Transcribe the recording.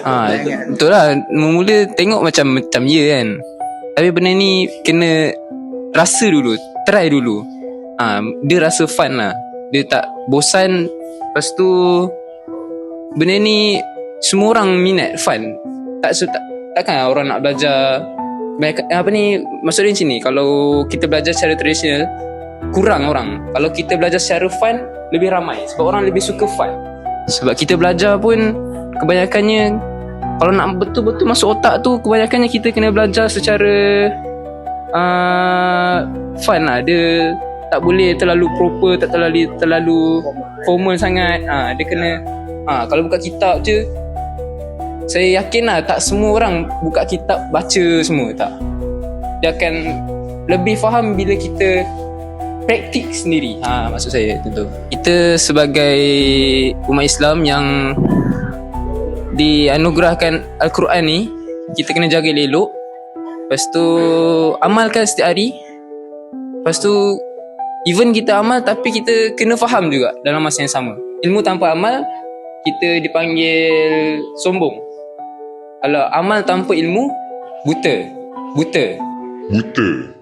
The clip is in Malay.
Ha, betul lah. Mula tengok macam macam ya kan. Tapi benda ni kena rasa dulu, try dulu. Ha, dia rasa fun lah. Dia tak bosan. Lepas tu benda ni semua orang minat fun. Tak su- tak takkan orang nak belajar banyak apa ni maksudnya macam ni kalau kita belajar secara tradisional kurang orang. Kalau kita belajar secara fun lebih ramai sebab orang lebih suka fun. Sebab kita belajar pun kebanyakannya kalau nak betul-betul masuk otak tu kebanyakannya kita kena belajar secara uh, fun lah. Dia tak boleh terlalu proper tak terlalu terlalu formal sangat. Ha, dia kena ha, kalau buka kitab je saya yakin lah tak semua orang buka kitab baca semua tak? Dia akan lebih faham bila kita praktik sendiri. Ha, maksud saya tentu kita sebagai umat Islam yang dianugerahkan Al-Quran ni kita kena jaga elok lepas tu amalkan setiap hari. Lepas tu even kita amal tapi kita kena faham juga dalam masa yang sama. Ilmu tanpa amal kita dipanggil sombong. Kalau amal tanpa ilmu buta. Buta. Buta.